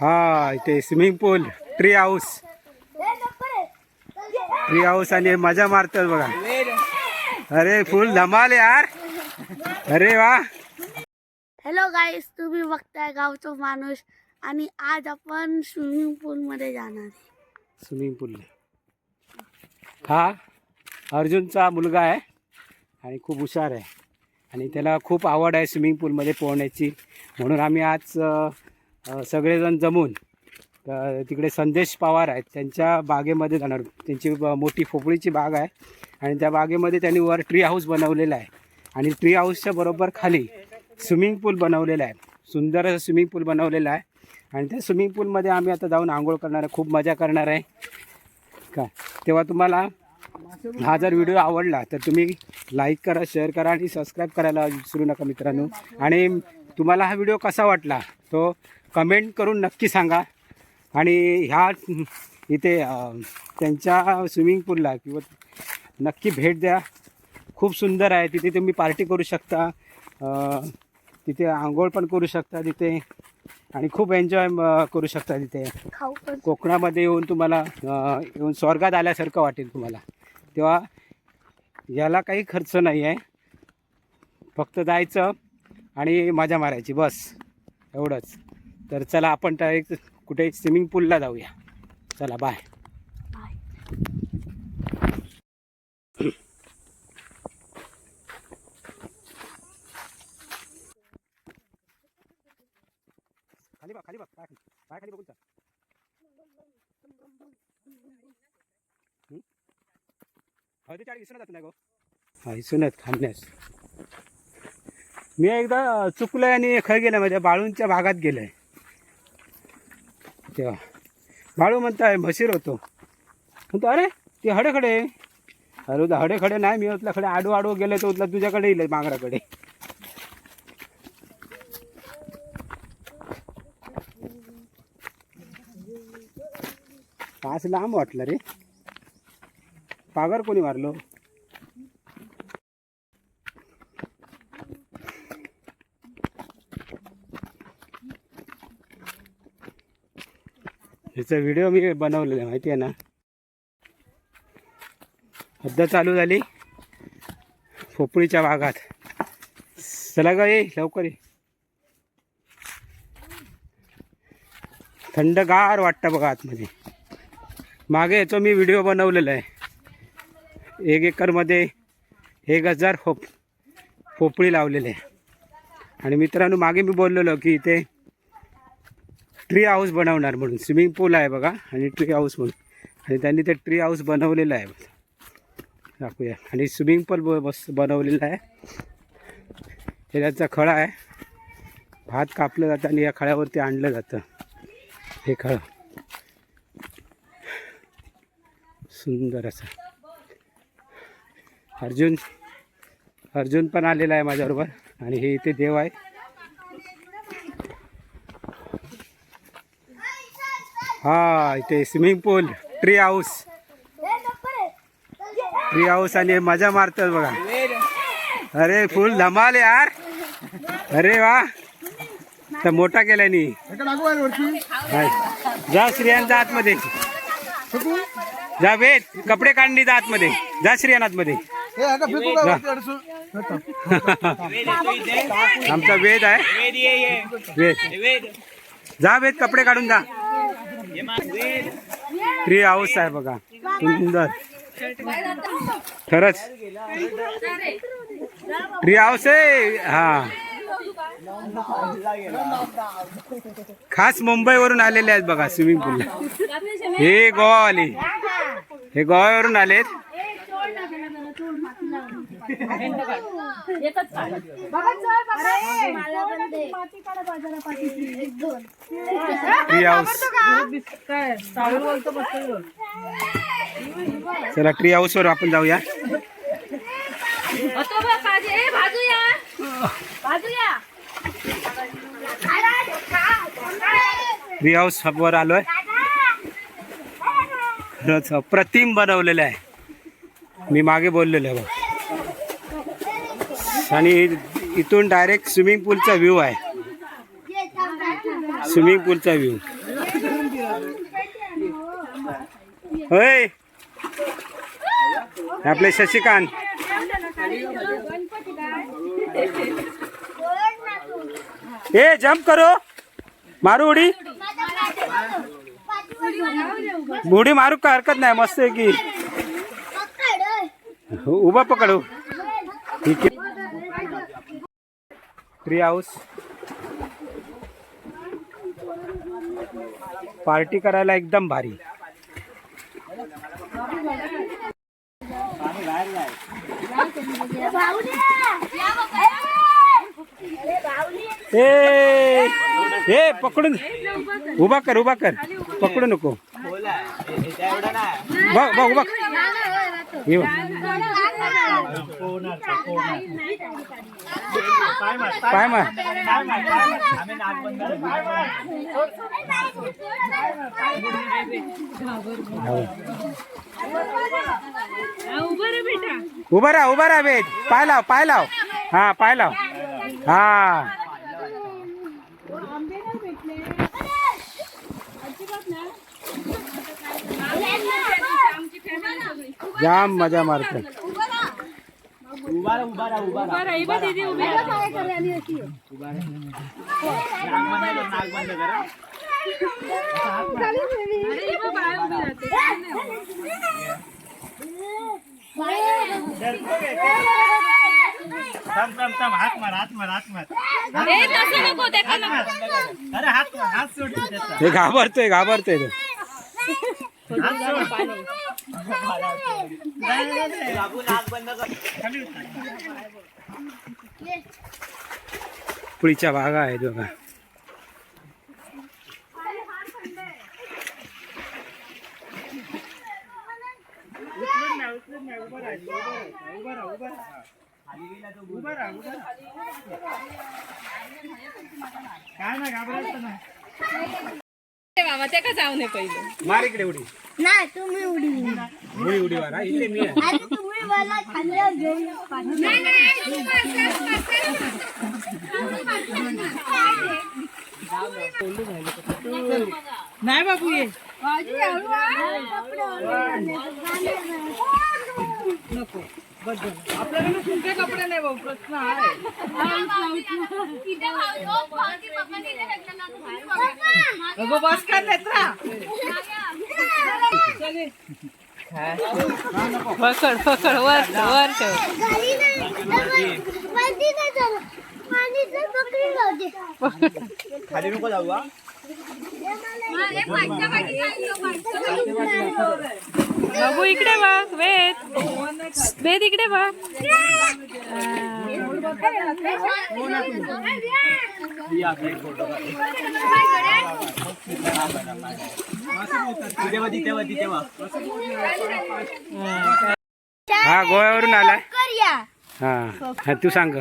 हा इथे swimming pool tree house tree house आणि मजा मारतात बघा. अरे फुल धमाल यार. अरे वा. हॅलो गाईस तुम्ही बघताय गावचा माणूस आणि आज आपण स्विमिंग पूल मध्ये जाणार स्विमिंग पूल हा अर्जुनचा मुलगा आहे आणि खूप हुशार आहे. आणि त्याला खूप आवड आहे स्विमिंग पूलमध्ये पोहण्याची. म्हणून आम्ही आज सगळेजण जमून तिकडे संदेश पवार आहेत. त्यांच्या बागेमध्ये जाणार. त्यांची मोठी फोपळीची बाग आहे. आणि त्या बागेमध्ये त्यांनी वर ट्री हाऊस बनवलेला आहे. आणि ट्री हाऊसच्या बरोबर खाली स्विमिंग पूल बनवलेला आहे. सुंदर असं स्विमिंग पूल बनवलेला आहे. आणि त्या स्विमिंग पूलमध्ये आम्ही आता जाऊन आंघोळ करणार आहे. खूप मजा करणार आहे. का? तेव्हा तुम्हाला हा जर व्हिडिओ आवडला तर तुम्ही लाईक करा शेअर करा आणि सबस्क्राईब करायला विसरू नका मित्रांनो. आणि तुम्हाला हा व्हिडिओ कसा वाटला? तो कमेंट करून नक्की सांगा. आणि ह्या इथे त्यांच्या स्विमिंग पूलला किंवा नक्की भेट द्या. खूप सुंदर आहे. तिथे तुम्ही पार्टी करू शकता. तिथे आंघोळ पण करू शकता तिथे. आणि खूप एन्जॉय करू शकता तिथे. कोकणामध्ये येऊन तुम्हाला येऊन स्वर्गात आल्यासारखं वाटेल तुम्हाला. तेव्हा याला काही खर्च नाही आहे. फक्त जायचं आणि मजा मारायची. बस. एवढंच. तर चला आपण डायरेक्ट कुठे स्विमिंग पूलला जाऊया. चला बाय खाली बघ खाली बघ काय खाली. पाय खाली बघून चाल. हं? हळदीच्या आडी दिसून नाही गो. हा दिसून येत मी एकदा चुकलोय आणि खय गेलं म्हणजे बाळूंच्या भागात गेलंय. तेव्हा बाळू म्हणताय म्हशीर होतो. म्हणतो अरे ते हडेखडे अरे उद्या हडेखडे नाही मी उतला खडे आडू आडू गेले तर उतला तुझ्याकडे येईल मांगराकडे. पाच लांब वाटलं रे. पागर कोणी मारलो ह्याचा व्हिडिओ मी बनवलेला आहे, माहिती आहे ना? हद्द चालू झाली. फोपळीच्या भागात. चला ग ये लवकर ये. थंडगार वाटतं बघा आतमध्ये. मागे याचा मी व्हिडिओ बनवलेला आहे. एक एकरमध्ये एक हजार फोप पोपळी लावलेले. आहे आणि मित्रांनो मागे मी बोललेलो की इथे ट्री हाऊस बनवणार म्हणून. स्विमिंग पूल आहे बघा आणि ट्री हाऊस म्हणून. आणि त्यांनी ते ट्री हाऊस बनवलेलं आहे दाखवूया. आणि स्विमिंग पूल ब बस बनवलेलं आहे. हे त्याचा खळा आहे. भात कापलं जातं आणि या खळ्यावरती आणलं जातं. हे खळं. सुंदर असं. अर्जुन अर्जुन पण आलेला आहे माझ्याबरोबर. आणि हे इथे देव आहे. हा इथे swimming pool tree house tree house आणि मजा मारतात बघा. अरे फुल धमाल यार. अरे वा. तर मोठा केलाय नी. हाय. जा श्रियांचा आतमध्ये. जा वेद कपडे काढणी जा आतमध्ये. जा श्रियान आतमध्ये. आमचा वेद आहे. वेद जा वेद कपडे काढून जा. ट्री हाऊस आहे बघा. सुंदर. खरंच. ट्री हाऊस आहे. हा. खास मुंबईवरून आलेले आहेत बघा स्विमिंग पूल हे गोवावाले. हे गोव्यावरून आलेत. ट्री हाऊस चला ट्री हाऊस वर आपण जाऊया. ट्री हाऊस वर आलोय. खरंच अप्रतिम बनवलेलं आहे. मी मागे बोललेलो आहे बघ. आणि इथून डायरेक्ट स्विमिंग पूलचा व्ह्यू आहे. स्विमिंग पूलचा व्ह्यू. होय. आपले शशिकांत. ए जम्प करो. मारू उडी. उडी मारू का हरकत नाही मस्त आहे की. उभा पकडू. Tree house. पार्टी करायला एकदम भारी. ए ए पकडून. उभा कर उभा कर. पकडू नको. बघ बघ उभा ये पाय उभा राहा उभा राहा बेट पाय लाव पाय लाव. हा पाय लाव. हा. जाम मजा मारतो थांब थांब थांब हात मार हात मार हात मार अरे हात मार हात सोड त्याचा. हे घाबरतोय घाबरतोय तो. हात सोड नाही, नाही, नाही. खाली उतर. पुळीच्या बागा आहेत बघा नाही, काय ना घाबरायचं नाही. मामा ते का जाऊ नये पहिले? मार इकडे उडी. नाही तुम्ही उडी. उडी उडी मारा. इथे मी आहे. आणि तुम्ही मला खाल्ल्यावर घेऊन नाही बाबू ये. आपल्याकडे तुमचे कपडे नाही भाऊ प्रश्न आहे. अगं बस का नेत्रा? पकड पकड वर वर ठेव. खाली नको जाऊ बाबू इकडे बघ वेद. वेद इकडे बघ. बघ, बघ, बघ. हा गोव्यावरून आलाय. हा हा तू सांग.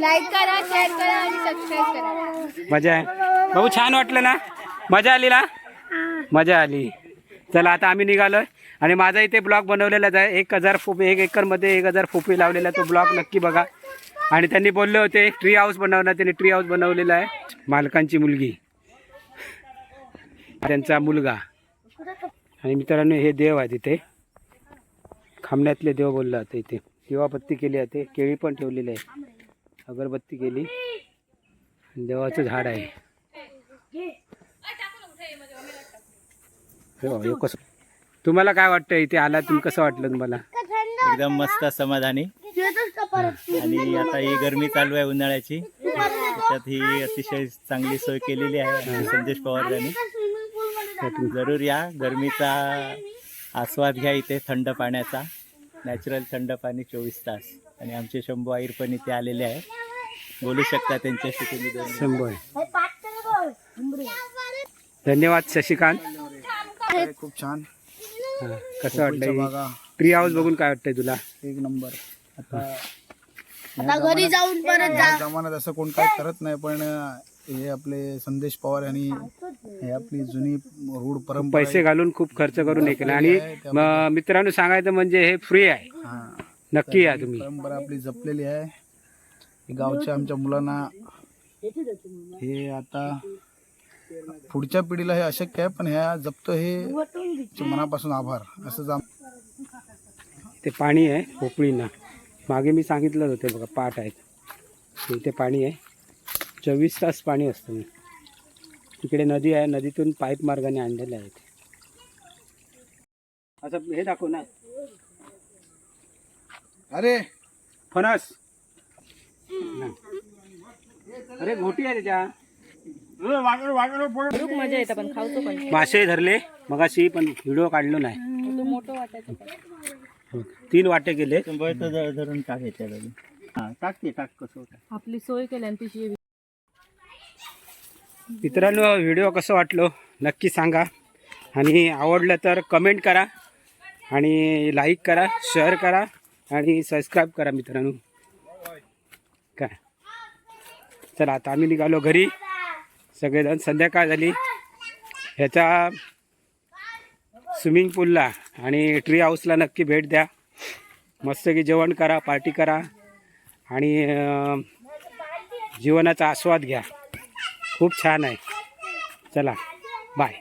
लाईक करा शेअर करा आणि सबस्क्राईब करा. मजा आहे. बाबू छान वाटलं ना? मजा आली ना? मजा आली. चला आता आम्ही निघालोय. आणि माझा इथे ब्लॉग बनवलेलाच आहे. एक हजार फुपी एक एकरमध्ये एक हजार फुपी लावलेला तो ब्लॉग नक्की बघा. आणि त्यांनी बोलले होते ट्री हाऊस बनवणार. त्यांनी ट्री हाऊस बनवलेला आहे. मालकांची मुलगी. त्यांचा मुलगा. आणि मित्रांनो हे देव आहे तिथे. खांबण्यातले देव बोलला होता इथे. दिवाबत्ती केली आहे ते. केळी पण ठेवलेली आहे. अगरबत्ती केली. देवाचं झाड आहे. कसं तुम्हाला काय वाटतं इथे आला तुम्ही कसं वाटलं तुम्हाला? एकदम मस्त समाधानी. आणि आता ही गरमी चालू आहे उन्हाळ्याची. त्याच्यात ही अतिशय चांगली सोय केलेली आहे संदेश पवार यांनी जरूर या. गरमीचा आस्वाद घ्या इथे थंड पाण्याचा. नॅचरल थंड पाणी चोवीस तास. आणि आमचे शंभू आईर पण इथे आलेले आहे बोलू शकता त्यांच्याशी तुम्ही दोन शंभर धन्यवाद शशिकांत. खूप छान. हा, कसं वाटलं बघा. ट्री हाऊस बघून काय वाटतंय तुला? एक नंबर. आता आता घरी जाऊन परत या जमान्यात असं कोण काय करत नाही पण हे आपले संदेश पवार यांनी हे आपली जुनी रूढ परंपरा पैसे घालून खूप खर्च करून हे केलं. आणि म- मित्रांनो सांगायचं म्हणजे हे फ्री आहे. हा. नक्की या तुम्ही. परंपरा आपली जपलेली आहे. हे गावच्या आमच्या मुलांना हे आता पुढच्या पिढीला हे अशक्य आहे पण ह्या जपतो हे मनापासून आभार. असं जा ते पाणी आहे पोपळींना मागे मी सांगितलं होतं बघा पाट आहेत. इथे पाणी आहे. चोवीस तास पाणी असतं तिकडे नदी आहे नदीतून पाईप मार्गाने आणलेले आहेत. असं हे दाखव ना. अरे! फणस. अरे घोटी आहे त्याच्या. खूप मजा येते पण खावतो पण. मासे धरले मगाशी पण व्हिडिओ काढलो नाही. तो मोठं वाटायचं. तीन वाटे गेले. धरून टाक याच्यामध्ये हा टाक ते टाक कसं होतं आपली सोय केली आणि पिशवी मित्रांनो व्हिडिओ कसं वाटलो? नक्की सांगा. आणि आवडलं तर कमेंट करा आणि लाईक करा शेअर करा आणि सबस्क्राईब करा मित्रांनो. काय चला आता आम्ही निघालो घरी. सगळेजण. संध्याकाळ झाली. ह्याच्या स्विमिंग पूलला आणि ट्री हाऊसला नक्की भेट द्या. मस्त की जेवण करा पार्टी करा आणि जीवनाचा आस्वाद घ्या. खूप छान आहे. चला बाय